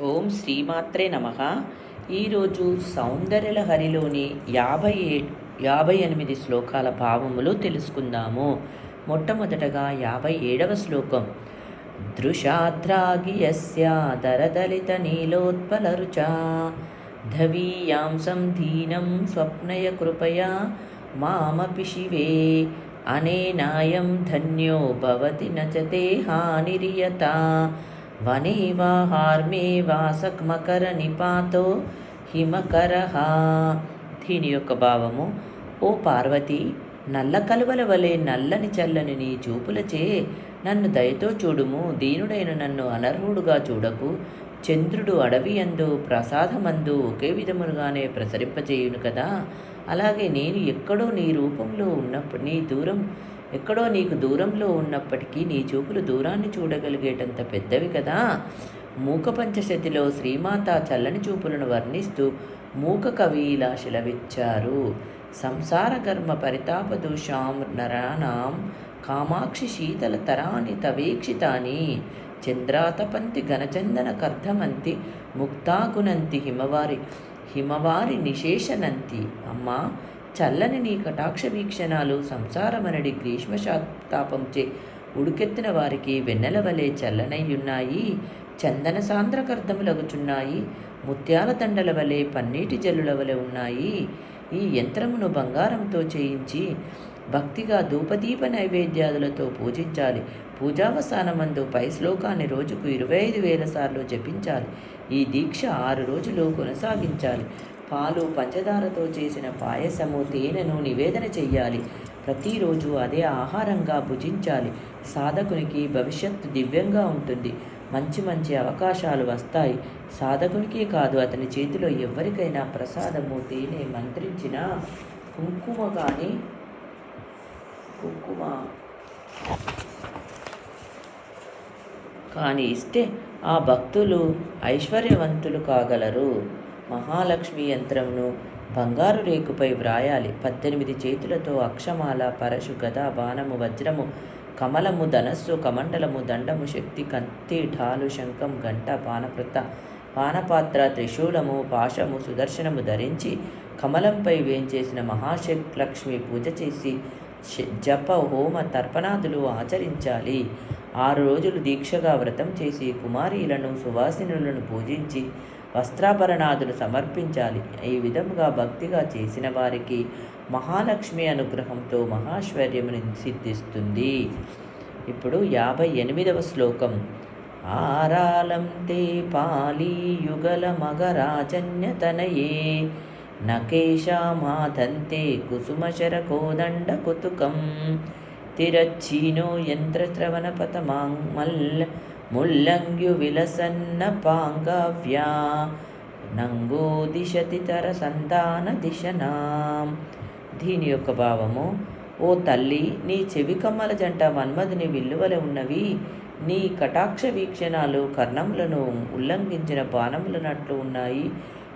ఓం శ్రీమాత్రే నమ. ఈరోజు సౌందర్యలహరిలోని యాభై ఏ యాభై ఎనిమిది శ్లోకాల భావములు తెలుసుకుందాము. మొట్టమొదటగా యాభై ఏడవ శ్లోకం. దృశాద్రాగియస్యాదరదలిత నీలోత్పలరుచా. ధవీయాంసం ధీనం స్వప్నయ కృపయా మామపి శివే. అనేనాయం ధన్యో భవతి నచతే హానిరియత. వనేవా హార్మే నిపాతో హిమకరహ దీని యొక్క భావము ఓ పార్వతి నల్ల కలువల వలె నల్లని చల్లని నీ చూపులచే నన్ను దయతో చూడుము. దీనుడైన నన్ను అనర్హుడుగా చూడకు. చంద్రుడు అడవి అందు ప్రసాదమందు ఒకే విధముగానే ప్రసరింపజేయును కదా. అలాగే నేను ఎక్కడో నీ రూపంలో ఉన్నప్పుడు నీ దూరం ఎక్కడో నీకు దూరంలో ఉన్నప్పటికీ నీ చూపులు దూరాన్ని చూడగలిగేటంత పెద్దవి కదా. మూక పంచశతిలో శ్రీమాత చల్లని చూపులను వర్ణిస్తూ మూక కవి ఇలా శిలవిచ్చారు. సంసార కర్మ పరితాప దూషాం నరాణాం కామాక్షి శీతల తరాని తవేక్షితాని. చంద్రాతపంతి ఘనచందన కర్ధమంతి ముక్తాగునంతి హిమవారి హిమవారి నిశేషనంతి. అమ్మా చల్లని నీ కటాక్ష వీక్షణాలు సంసారమనడి గ్రీష్మశాతాపంచే ఉడుకెత్తిన వారికి వెన్నెల వలె చల్లనయ్యున్నాయి చందన సాంద్రకర్ధములగుచున్నాయి ముత్యాల దండల వలె పన్నీటి జల్లుల వలె ఉన్నాయి. ఈ యంత్రమును బంగారంతో చేయించి భక్తిగా ధూపదీప నైవేద్యాదులతో పూజించాలి. పూజావసానమందు పై శ్లోకాన్ని రోజుకు ఇరవై ఐదు వేల సార్లు జపించాలి. ఈ దీక్ష ఆరు రోజులు కొనసాగించాలి. పాలు పంచదారతో చేసిన పాయసము తేనెను నివేదన చెయ్యాలి. ప్రతిరోజు అదే ఆహారంగా భుజించాలి. సాధకునికి భవిష్యత్తు దివ్యంగా ఉంటుంది. మంచి మంచి అవకాశాలు వస్తాయి. సాధకునికే కాదు అతని చేతిలో ఎవరికైనా ప్రసాదము తేనె మంత్రించిన కుంకుమ కానీ కుంకుమ కానీ ఇస్తే ఆ భక్తులు ఐశ్వర్యవంతులు కాగలరు. మహాలక్ష్మి యంత్రమును బంగారు రేకుపై వ్రాయాలి. పద్దెనిమిది చేతులతో అక్షమాల పరశు గద బాణము వజ్రము కమలము ధనస్సు కమండలము దండము శక్తి కత్తి ఢాలు శంఖం గంట పానప్రత పానపాత్ర త్రిశూలము పాశము సుదర్శనము ధరించి కమలంపై వేంచేసిన మహాశక్తి లక్ష్మి పూజ చేసి జప హోమ తర్పణాదులు ఆచరించాలి. ఆరు రోజులు దీక్షగా వ్రతం చేసి కుమారీలను సువాసినులను పూజించి వస్త్రాభరణాదులు సమర్పించాలి. ఈ విధముగా భక్తిగా చేసిన వారికి మహాలక్ష్మి అనుగ్రహంతో మహాశ్వర్యముని సిద్ధిస్తుంది. ఇప్పుడు యాభై ఎనిమిదవ శ్లోకం. ఆరాళం తే పాలీయుగల మగరాజన్యతనయే నకేశామాధంతే కుసుమశర కోదండ కుతుకం తిరచ్చీనో యంత్రశ్రవణపతమాల్ ముల్లంగ్యు విలసన్న పాంగవ్యా నంగో దిశతి తర సంతాన దిశనాం. దీని యొక్క భావము ఓ తల్లి నీ చెవి కమ్మల జంట మన్మధుని విల్లువలె ఉన్నవి. నీ కటాక్ష వీక్షణాలు కర్ణములను ఉల్లంఘించిన బాణములనట్లు ఉన్నాయి.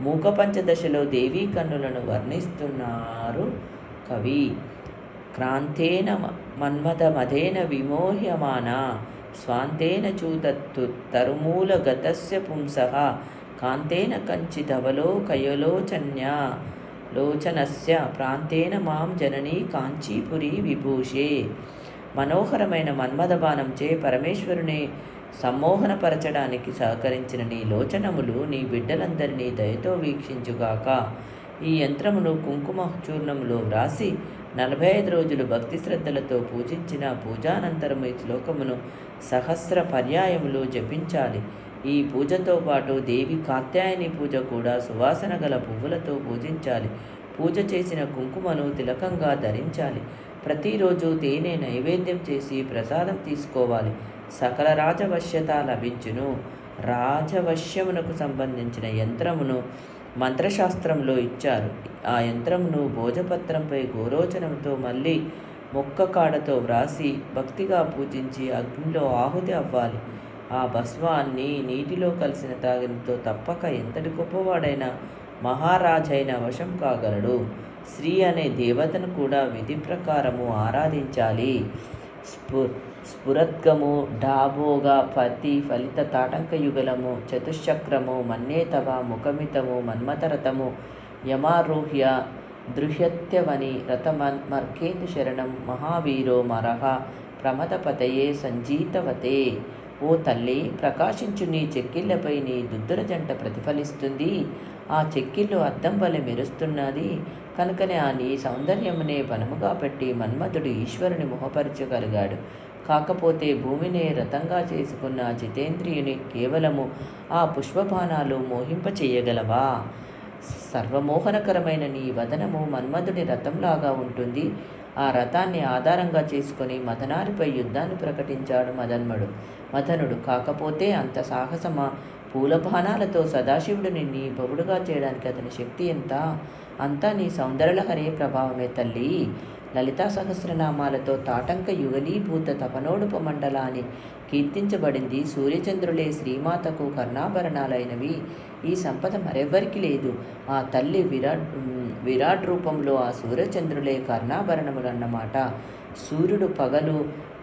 మూక పంచదశలో దేవీ కన్నులను వర్ణిస్తున్నారు కవి. క్రాంతేన మ- మన్మథమధేన విమోహ్యమాన. స్వాంతేన చూతత్తు తరుమూల గతస్య పుంసః కాంతేన కంచిధవలోకయలోచన్యా లోచనస్య ప్రాంతేన మాం జననీ కాంచీపురి విభూషే. మనోహరమైన మన్మథబాణంచే పరమేశ్వరుని సమ్మోహనపరచడానికి సహకరించిన నీ లోచనములు నీ బిడ్డలందరినీ దయతో వీక్షించుగాక. ఈ యంత్రమును కుంకుమ చూర్ణములో వ్రాసి నలభై ఐదు రోజులు భక్తి శ్రద్ధలతో పూజించిన పూజానంతరము ఈ శ్లోకమును సహస్ర పర్యాయములు జపించాలి. ఈ పూజతో పాటు దేవి కాత్యాయని పూజ కూడా సువాసన గల పువ్వులతో పూజించాలి. పూజ చేసిన కుంకుమను తిలకంగా ధరించాలి. ప్రతిరోజు తేనె నైవేద్యం చేసి ప్రసాదం తీసుకోవాలి. సకల రాజవశ్యత లభించును. రాజవశ్యమునకు సంబంధించిన యంత్రమును మంత్రశాస్త్రంలో ఇచ్చారు. ఆ యంత్రమును భోజపత్రంపై గోరోచనంతో మళ్ళీ మొక్క కాడతో వ్రాసి భక్తిగా పూజించి అగ్నిలో ఆహుతి అవ్వాలి. ఆ భస్వాన్ని నీటిలో కలిసిన తాగినతో తప్పక ఎంతటి గొప్పవాడైన మహారాజైన వశం కాగలడు. స్త్రీ అనే దేవతను కూడా విధి ప్రకారము ఆరాధించాలి. స్ఫు స్ఫురద్గము డాబోగా పతి ఫలిత తాటంక యుగలము చతుశ్చక్రము మన్నేతవ ముఖమితము మన్మతరథము యమారూహ్య దృహ్యత్యవని రథమన్ మర్కేందు శరణం మహావీరో మరహ ప్రమదపతయే సంజీతవతే. ఓ తల్లి ప్రకాశించు నీ చెక్కిళ్ళపై నీ దుద్దుల జంట ప్రతిఫలిస్తుంది. ఆ చెక్కిళ్ళు అద్దం వలె మెరుస్తున్నది. కనుకనే ఆ నీ సౌందర్యమునే బలముగా పెట్టి మన్మధుడు ఈశ్వరుని మొహపరచగలిగాడు. కాకపోతే భూమినే రథంగా చేసుకున్న జితేంద్రియుని కేవలము ఆ పుష్పబాణాలు మోహింపచేయగలవా? సర్వమోహనకరమైన నీ వదనము మన్మధుడి రథంలాగా ఉంటుంది. ఆ రథాన్ని ఆధారంగా చేసుకుని మదనారిపై యుద్ధాన్ని ప్రకటించాడు మదన్మడు. మదనుడు కాకపోతే అంత సాహసమా? పూలబాణాలతో సదాశివుడిని నీ బొగుడుగా చేయడానికి అతని శక్తి ఎంత? అంతా నీ సౌందర్యలహరే ప్రభావమే తల్లి. లలితా సహస్రనామాలతో తాటంక యుగలీభూత తపనోడుప మండలాన్ని కీర్తించబడింది సూర్యచంద్రులే శ్రీమాతకు కర్ణాభరణాలైనవి. ఈ సంపద మరెవ్వరికి లేదు. ఆ తల్లి విరాట్ విరాట్ రూపంలో ఆ సూర్యచంద్రులే కర్ణాభరణములన్నమాట. సూర్యుడు పగలు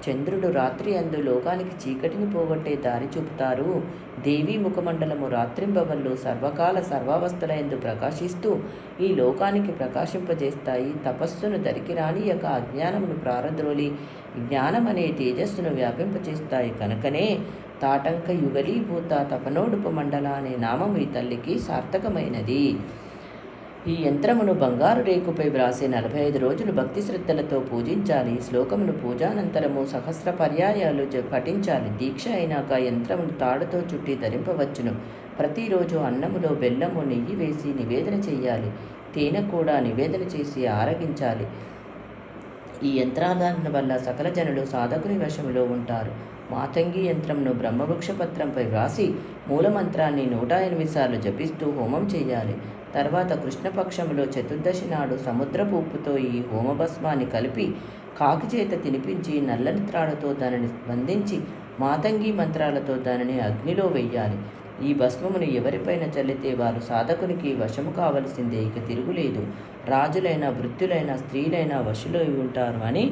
చంద్రుడు రాత్రి అందు లోకానికి చీకటిని పోగొట్టే దారి చూపుతారు. దేవీ ముఖమండలము రాత్రింబవళ్ళు సర్వకాల సర్వావస్థలయందు ప్రకాశిస్తూ ఈ లోకానికి ప్రకాశింపజేస్తాయి. తపస్సును దరికి రాని యొక్క అజ్ఞానమును ప్రారద్రోలి జ్ఞానం అనే తేజస్సును వ్యాపింపచేస్తాయి. కనుకనే తాటంక యుగలీభూత తపనోడుపమండల అనే నామం ఈ తల్లికి సార్థకమైనది. ఈ యంత్రమును బంగారు రేకుపై వ్రాసి నలభై ఐదు రోజులు భక్తి శ్రద్ధలతో పూజించాలి. శ్లోకమును పూజానంతరము సహస్ర పర్యాయాలు పఠించాలి. దీక్ష అయినాక యంత్రమును తాడుతో చుట్టి ధరింపవచ్చును. ప్రతిరోజు అన్నములో బెల్లము నెయ్యి వేసి నివేదన చేయాలి తేనె కూడా నివేదన చేసి ఆరగించాలి. ఈ యంత్రాధారణ వల్ల సకల జనులు సాధకుని వశములో ఉంటారు. మాతంగి యంత్రంను బ్రహ్మవృక్ష పత్రంపై వ్రాసి మూలమంత్రాన్ని నూట ఎనిమిది సార్లు జపిస్తూ హోమం చేయాలి. తర్వాత కృష్ణపక్షంలో చతుర్దశి నాడు సముద్రపు ఉప్పుతో ఈ హోమభస్మాన్ని కలిపి కాకి చేత తినిపించి నల్లని త్రాడుతో దానిని బంధించి మాతంగి మంత్రాలతో దానిని అగ్నిలో వెయ్యాలి. ఈ భస్మమును ఎవరిపైన చల్లితే వారు సాధకునికి వశము కావలసిందే ఇక తిరుగులేదు. రాజులైన వృత్తులైన స్త్రీలైన వశులై ఉంటారు అని